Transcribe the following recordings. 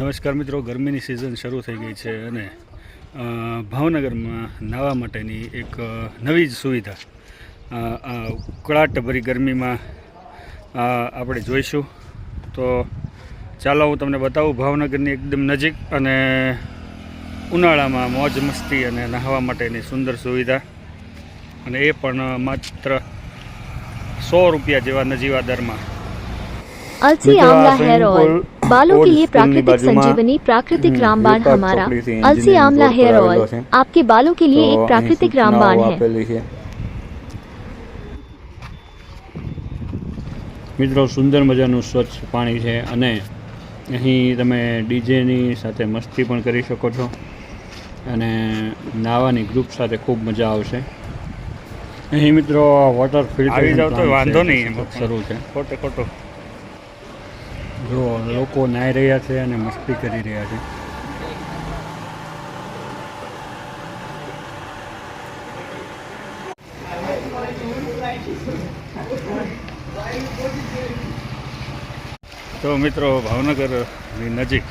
નમસ્કાર મિત્રો ગરમીની સિઝન શરૂ થઈ ગઈ છે અને ભાવનગરમાં નાહવા માટેની એક નવી જ સુવિધા. કળાટભરી ગરમીમાં આપણે જોઈશું. તો ચાલો હું તમને બતાવું ભાવનગરની એકદમ નજીક અને ઉનાળામાં મોજ મસ્તી અને નાહવા માટેની સુંદર સુવિધા. અને એ પણ માત્ર સો રૂપિયા જેવા નજીવા દરમાં. हेयर swimming ऑयल pool बालों के ओल्ड लिए स्कूल ની प्राकृतिक બાજુમાં, संजीवनी प्राकृतिक હમ, रामबाण વિપાક हमारा ચોકડીથી अलसी engineering आंवला road પર हेयर આવેલો ऑयल છે. आपके बालों के लिए તો एक અહીં प्राकृतिक સૂચનાઓ रामबाण है આપેલી છે મિત્રો સુંદર મજાનું સ્વચ્છ પાણી છે અને અહીં તમે ડીજેની સાથે મસ્તી પણ કરી શકો છો અને નાવાની ગ્રુપ સાથે ખૂબ મજા આવશે અહીં મિત્રો વોટર આવી જાવ તો વાંધો નહીં એમ. શરૂ છે ખોટે ખોટો જો લોકો નાહી રહ્યા છે અને મસ્તી કરી રહ્યા છે. તો મિત્રો ભાવનગરની નજીક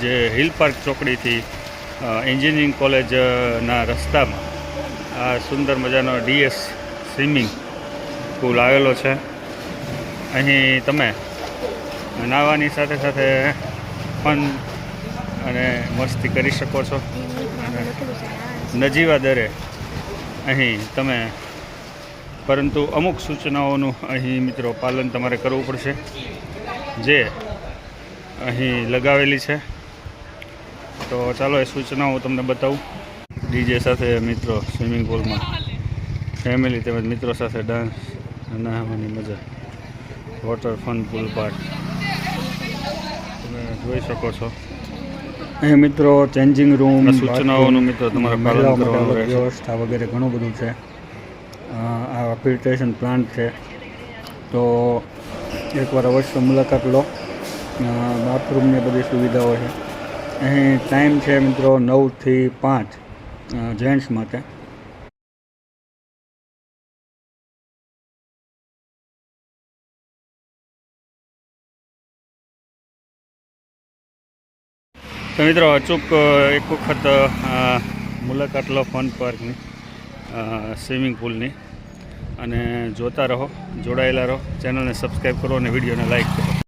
જે હિલ પાર્ક ચોકડીથી એન્જિનિયરિંગ કોલેજના રસ્તામાં આ સુંદર મજાનો ડીએસ સ્વિમિંગ પુલ આવેલો છે. અહીં તમે નાહવાની સાથે સાથે ફન અને મસ્તી કરી શકો છો. અને નજીવા દરે અહીં તમે, પરંતુ અમુક સૂચનાઓનું અહીં મિત્રો પાલન તમારે કરવું પડશે. જે અહીં લગાવેલી છે. તો ચાલો એ સૂચનાઓ તમને બતાવું. ડીજે સાથે મિત્રો સ્વિમિંગ પુલમાં. ફેમિલી તેમજ મિત્રો સાથે ડાન્સ નાહવાની મજા. વોટર ફન પુલ પાર્ક તમે જોઈ શકો છો. અહીં મિત્રો ચેન્જિંગ રૂમ સૂચનાઓનું મિત્રો તમારે કરવાનું વ્યવસ્થા વગેરે ઘણું બધું છે. આ ફિલ્ટ્રેશન પ્લાન્ટ છે. તો એકવાર અવશ્ય મુલાકાત લો. બાથરૂમની બધી સુવિધાઓ છે. અહીં ટાઈમ છે મિત્રો નવથી પાંચ જેન્ટ્સ માટે. તો મિત્રો, અચૂક એક વખત મુલાકાત લો ફન પાર્કની સ્વિમિંગ પુલની. અને જોતા રહો, જોડાયેલા રહો. ચેનલને સબસ્ક્રાઈબ કરો અને વિડીયોને લાઈક કરો.